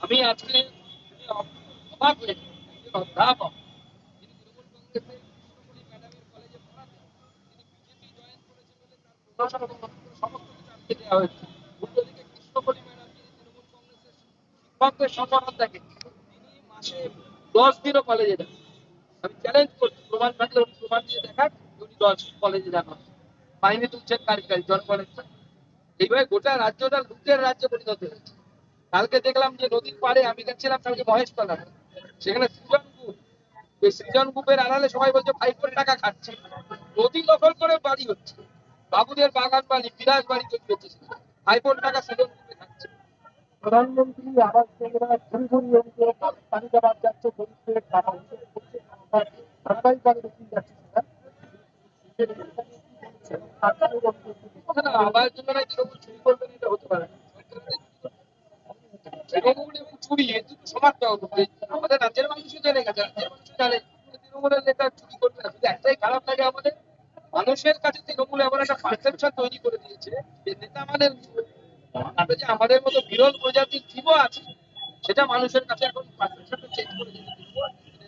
আমি আজকে শিক্ষকদের তিনি মাসে দশ দিনও কলেজে যান। আমি চ্যালেঞ্জ করছি প্রমাণ থাকলে উনি প্রমাণ দিয়ে দেখান উনি কলেজে মাইনে তুলছেন এইভাবে গোটা রাজ্যটা লুটের রাজ্যে পরিণত হয়েছে। কালকে দেখলাম যে নদীর পাড়ে আমি গেছিলাম, কালকে মহেশতলা সেখানে সৃজন গ্রুপ সৃজন গ্রুপের আড়ালে সবাই বলছে ফাইভ কোটি টাকা খাচ্ছে। নদী দখল করে বাড়ি হচ্ছে। বাবুদের বাগান বাড়ি বিলাস বাড়ি তৈরি হচ্ছে। ফাইভ কোটি টাকা সৃজন গ্রুপে খাচ্ছে। প্রধানমন্ত্রী আবাস যোজনা ঘুরি ঘুরি এদিকে পানি দেওয়া যাচ্ছে গরিবদের টাকা ধারাবাহিকভাবে যাচ্ছে সেটা খারাপ লাগে আমাদের মানুষের কাছে তৃণমূল এমন একটা পারসেপশন তৈরি করে দিয়েছে যে নেতা যে আমাদের মতো বিরল প্রজাতির জীব আছে, সেটা মানুষের কাছে এখন পারসেপশনটা চেঞ্জ করে দিয়েছে তৃণমূল। নেতা আমাদের মোবাইল সেরকম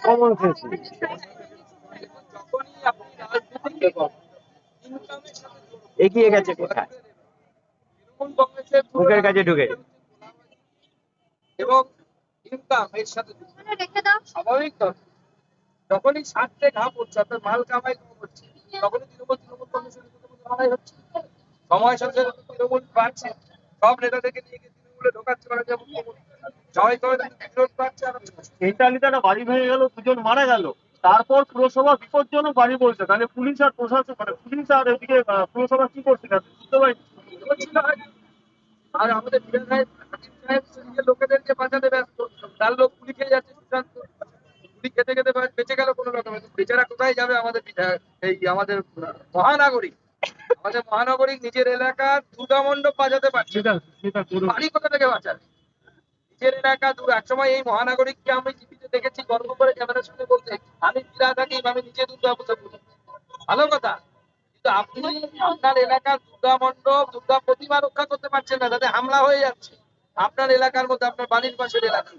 কমন সেন্স এগিয়ে গেছে কোথায়? কাছে ঢুকে। এবং ইনকাম এর সাথে স্বাভাবিক দরকার যখনই স্বার্থে ঘা পড়ছে অর্থাৎ মাল কামাই কম হচ্ছে তখনই তৃণমূল তৃণমূল লড়াই হচ্ছে। সময়ের সাথে তৃণমূল বাড়ছে। সব নেতাদেরকে নিয়ে গিয়ে তৃণমূলে ঢোকাচ্ছে মানে যেমন সবাই করে বিরোধ ইন্টারনেটে বাড়ি ভেঙে গেল দুজন মারা গেল। তারপর পুরসভা বিপজ্জনক বাড়ি বলছে। তাহলে পুলিশ আর প্রশাসন মানে পুলিশ আর এদিকে পুরসভা কি করছে? না বুঝতে পারছি আর আমাদের নিজের লোকেদেরকে বাঁচাতে ব্যস্ত তার লোক গুলি খেয়ে যাচ্ছে সুশান্ত। গুলি খেতে খেতে বেঁচে গেল কোনো রকমে। বেচারা কোথায় যাবে আমাদের এই আমাদের মহানাগরিক আমাদের মহানগরিক নিজের এলাকার দুর্গা মণ্ডপ বাজাতে পারছে বাড়ি কোথা থেকে বাঁচাবে? নিজের রাখা দূর। একসময় এই মহানাগরিককে আমি টিভিতে দেখেছি গর্ব করে ক্যামেরার সামনে বলতে আমি ফিরা থাকি আমি নিজে দুর্গা পুজো করি ভালো কথা। কিন্তু আপনি আপনার এলাকার দুর্গা মণ্ডপ দুর্গা প্রতিমা রক্ষা করতে পারছেন না, তাতে হামলা হয়ে যাচ্ছে। আপনার এলাকার মধ্যে, আপনার বাড়ির পাশের এলাকা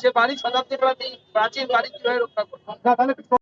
সে বাড়ি শতাব্দী প্রাচীন বাড়ি কীভাবে রক্ষা করবে?